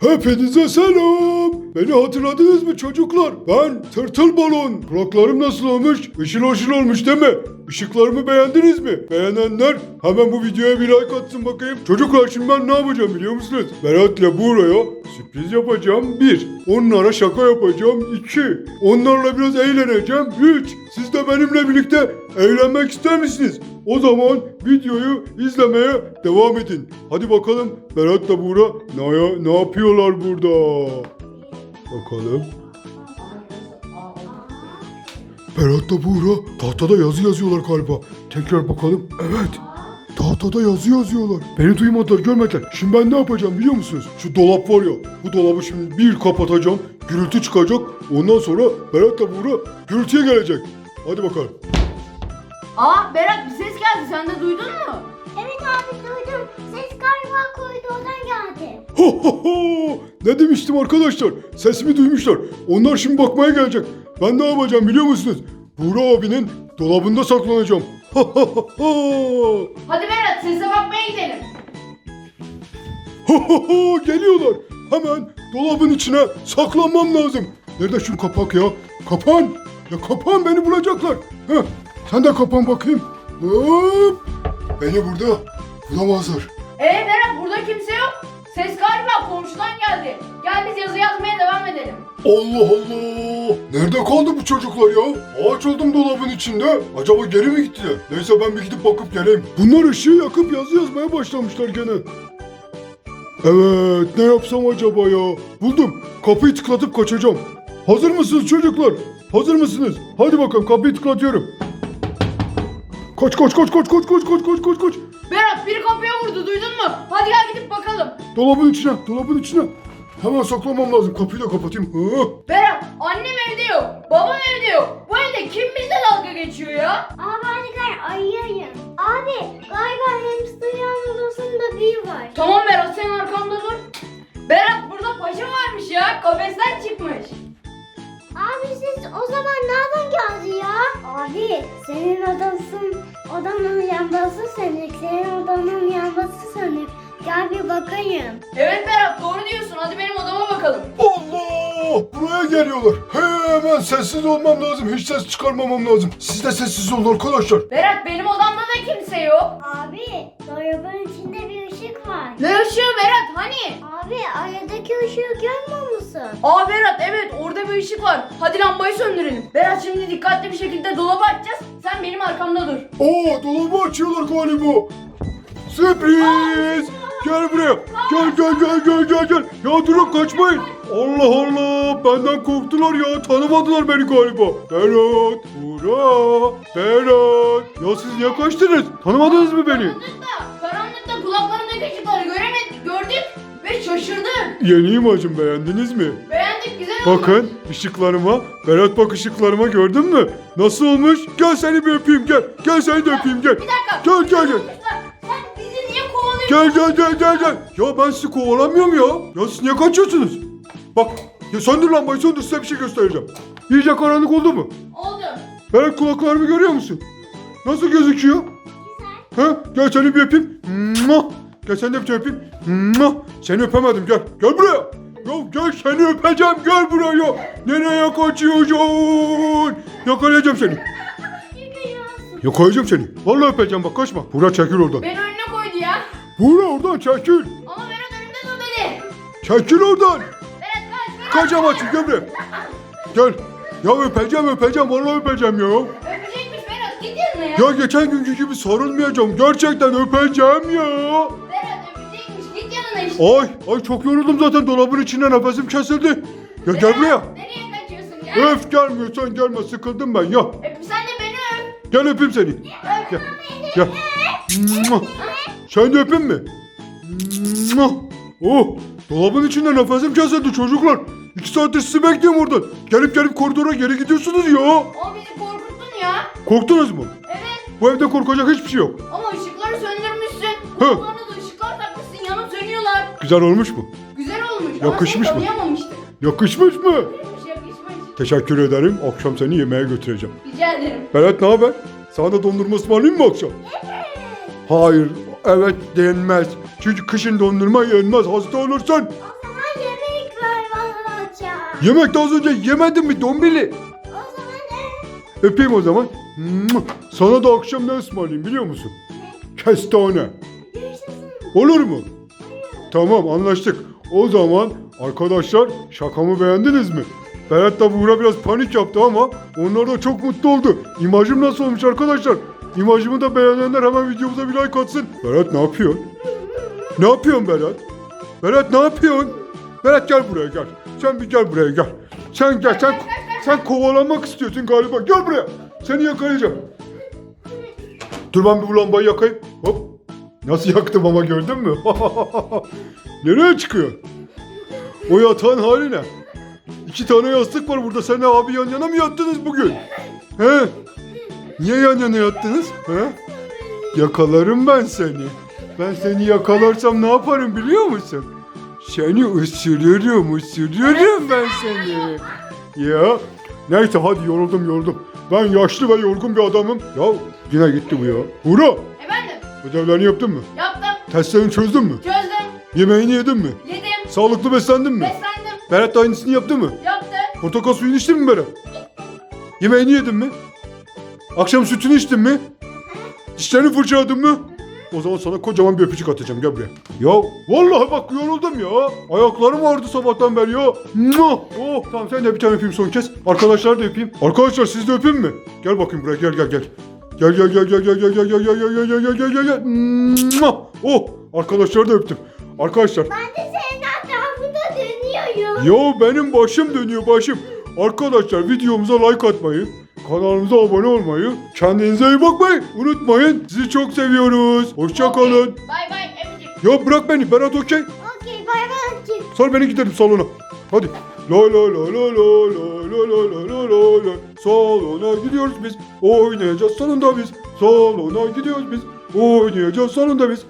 Hepinize selam. Beni hatırladınız mı çocuklar? Ben Tırtıl Balon. Kulaklarım nasıl olmuş? Işıl ışıl olmuş değil mi? Işıklarımı beğendiniz mi? Beğenenler hemen bu videoya bir like atsın bakayım. Çocuklar şimdi ben ne yapacağım biliyor musunuz? Berat'la Buğra'ya sürpriz yapacağım. Bir. Onlara şaka yapacağım. İki. Onlarla biraz eğleneceğim. Üç. Siz de benimle birlikte eğlenmek ister misiniz? O zaman videoyu izlemeye devam edin. Hadi bakalım Berat'la Buğra ne, ne yapıyorlar burada? Bakalım. Berat'la Buğra tahtada yazı yazıyorlar galiba. Tekrar bakalım. Evet. Tahtada yazı yazıyorlar. Beni duymadılar, görmediler. Şimdi ben ne yapacağım biliyor musunuz? Şu dolap var ya. Bu dolabı şimdi bir kapatacağım. Gürültü çıkacak. Ondan sonra Berat'la Buğra gürültüye gelecek. Hadi bakalım. Aa Berat bir ses geldi sen de duydun mu? Evet abi duydum. Ses galiba koridordan geldi. Ho ho ho! Ne demiştim arkadaşlar? Sesimi duymuşlar. Onlar şimdi bakmaya gelecek. Ben ne yapacağım biliyor musunuz? Buğra abinin dolabında saklanacağım. Ha ha ha ha! Hadi Berat sese bakmaya gidelim. Ha ha ha! Geliyorlar. Hemen dolabın içine saklanmam lazım. Nerede şu kapak ya? Kapan! Ya kapan beni bulacaklar. Heh, sen de kapan bakayım. Hop! Beni burada bulamazlar. Ee Berat burada kimse yok. Ses galiba komşudan geldi. Gel biz yazı yazmaya devam edelim. Allah Allah! Nerede kaldı bu çocuklar ya? Ağaç oldum dolabın içinde. Acaba geri mi gittiler? Neyse ben bir gidip bakıp geleyim. Bunlar ışığı yakıp yazı yazmaya başlamışlar gene. Evet, ne yapsam acaba ya? Buldum. Kapıyı tıklatıp kaçacağım. Hazır mısınız çocuklar? Hazır mısınız? Hadi bakalım kapıyı tıklatıyorum. Koş koş koş koş koş koş koş koş koş koş. Berat biri kapıya vurdu duydun mu? Hadi gel gidip bakalım. Dolabın içine, dolabın içine. Hemen saklamam lazım. Kapıyı da kapatayım. Hı. Berat annem evde yok. Babam evde yok. Bu evde kim bizle dalga geçiyor ya? Abi hadi gel ayıyayım. Abi galiba hamsterın odasında büyü var. Tamam Berat sen arkamda dur. Berat burada paşa varmış ya. Kafesten çıkmış. Abi siz o zaman nereden geldi ya? Abi senin odasın, odanın yanması sönük, senin odanın yanması sönük. Gel bir bakayım. Evet Berat doğru diyorsun. Hadi benim odama bakalım. Allah! Buraya geliyorlar. Hemen sessiz olmam lazım. Hiç ses çıkarmamam lazım. Siz de sessiz olun arkadaşlar. Berat benim odamda da kimse yok. Abi dolabın içinde bir ışık var. Ne ışığı Berat hani? Abi aradaki ışığı görmüyor musun? Aa Berat evet orada bir ışık var. Hadi lambayı söndürelim. Berat şimdi dikkatli bir şekilde dolabı açacağız. Sen benim arkamda dur. Oo dolabı açıyorlar galiba. Sürpriz! Gel buraya. Gel gel gel gel gel gel. Ya durun kaçmayın. Allah Allah benden korktular ya tanımadılar beni galiba. Berat, Buğra, Berat. Ya siz niye kaçtınız? Tanımadınız mı beni? Şaşırdık. Yeni imajım beğendiniz mi? Beğendik güzel oldu. Bakın ışıklarıma. Berat bak ışıklarıma gördün mü? Nasıl olmuş? Gel seni bir öpeyim gel. Gel seni de öpeyim gel. Bir dakika. Gel gel gel. Sen bizi niye kovalıyorsun? Gel gel gel gel gel. Ya ben sizi kovalamıyorum ya. Ya siz niye kaçıyorsunuz? Bak ya söndür lambayı söndür size bir şey göstereceğim. İyice karanlık oldu mu? Oldu. Berat kulaklarımı görüyor musun? Nasıl gözüküyor? Ha? Gel seni bir öpeyim. Mua! Gel seni de bir öpeyim. Mua! Seni öpemedim gel. Gel buraya. Ya gel seni öpeceğim gel buraya. Nereye kaçıyorsun? Yakalayacağım seni. Yakalayacağım seni. Vallahi öpeceğim bak kaçma. Buğra çekil oradan. Beni önüne koydu ya. Buğra oradan çekil. Ama Berat önümde dur dedi. Çekil oradan. Berat kaç Berat. Kaç ama gel buraya. Gel. Ya öpeceğim öpeceğim vallahi öpeceğim ya. Öpecekmiş Berat git yanına ya. Ya geçen günkü gibi sarılmayacağım. Gerçekten öpeceğim ya. Berat işte. Ay ay çok yoruldum zaten dolabın içinde nefesim kesildi. Ya gel buraya. Nereye kaçıyorsun gel. Öf gelmiyorsan gelme sıkıldım ben ya. Öp sen de beni öp. Gel öpeyim seni. Gel. Gel. Mua. Sen de öpeyim mi? Mua. Oh dolabın içinde nefesim kesildi çocuklar. İki saattir sizi bekliyorum oradan. Gelip gelip koridora geri gidiyorsunuz ya. O bizi korkuttun ya. Korktunuz mu? Evet Bu evde korkacak hiçbir şey yok. ama ışıkları söndürmüşsün. Hı. Yanıp sönüyorlar. Güzel olmuş mu? Güzel olmuş Yakışmış mı? tanıyamamıştık. Yakışmış mı? Yakışmış yakışmış. Teşekkür ederim. Akşam seni yemeğe götüreceğim. Rica ederim. Berat ne haber? Sana da dondurma ısmarlayayım mı akşam? Hayır, evet denmez. Çünkü kışın dondurma yenmez. Hasta olursan. O zaman yemek Yemek de az önce yemedin mi dombili? O zaman evet. Öpeyim o zaman. Sana da akşam ne ısmarlayayım biliyor musun? Kestane. Görüşürüz. Olur mu? Tamam anlaştık. O zaman arkadaşlar şakamı beğendiniz mi? Berat da Buğra biraz panik yaptı ama onlar da çok mutlu oldu. İmajım nasıl olmuş arkadaşlar? İmajımı da beğenenler hemen videomuza bir like atsın. Berat ne yapıyor? Ne yapıyorsun Berat? Berat ne yapıyorsun? Berat gel buraya gel. Sen bir gel buraya gel. Sen gel sen sen kovalanmak istiyorsun galiba. Gel buraya. Seni yakalayacağım. Dur ben bir bu lambayı yakayım. Hop. Nasıl yaktım ama gördün mü? Nereye çıkıyor? O yatağın hali ne? İki tane yastık var burada. Sen abi yan yana mı yattınız bugün? He? Niye yan yana yattınız? He? Yakalarım ben seni. Ben seni yakalarsam ne yaparım biliyor musun? Seni ısırırım, ısırırım ben seni. Ya neyse hadi yoruldum yoruldum. Ben yaşlı ve yorgun bir adamım. Ya yine gitti bu ya. Hura Efendim ödevlerini yaptın mı? yaptım. Testlerini çözdün mü? Çözdüm. Yemeğini yedin mi? Yedim. Sağlıklı beslendin mi? Beslendim. Berat da aynısını yaptı mı? Yaptım. Portakal suyunu içtin mi Berat? Yemeğini yedin mi? Akşam sütünü içtin mi? Dişlerini fırçaladın mı? O zaman sana kocaman bir öpücük atacağım gel buraya. Ya vallahi bak yoruldum ya. Ayaklarım ağrıdı sabahtan beri ya. Mua! Oh tamam sen de bir tane öpeyim son kez. Arkadaşlar da öpeyim. Arkadaşlar siz de öpeyim mi? Gel bakayım buraya gel gel gel. Gel gel gel gel gel gel gel gel gel gel gel gel gel gel gel. Mua! Oh arkadaşlar da öptüm. Arkadaşlar Ben de senin etrafında dönüyorum. Yo benim başım dönüyor başım. Arkadaşlar videomuza like atmayı, kanalımıza abone olmayı, kendinize iyi bakmayı unutmayın. Sizi çok seviyoruz. Hoşça kalın. Bay bay Emicik. Ya bırak beni Berat okey. Okey bay bay. Sor beni gidelim salona. Hadi. La la la la la la la la la la la la. Salona gidiyoruz biz. Oynayacağız salonda biz. Salona gidiyoruz biz. Oynayacağız salonda biz.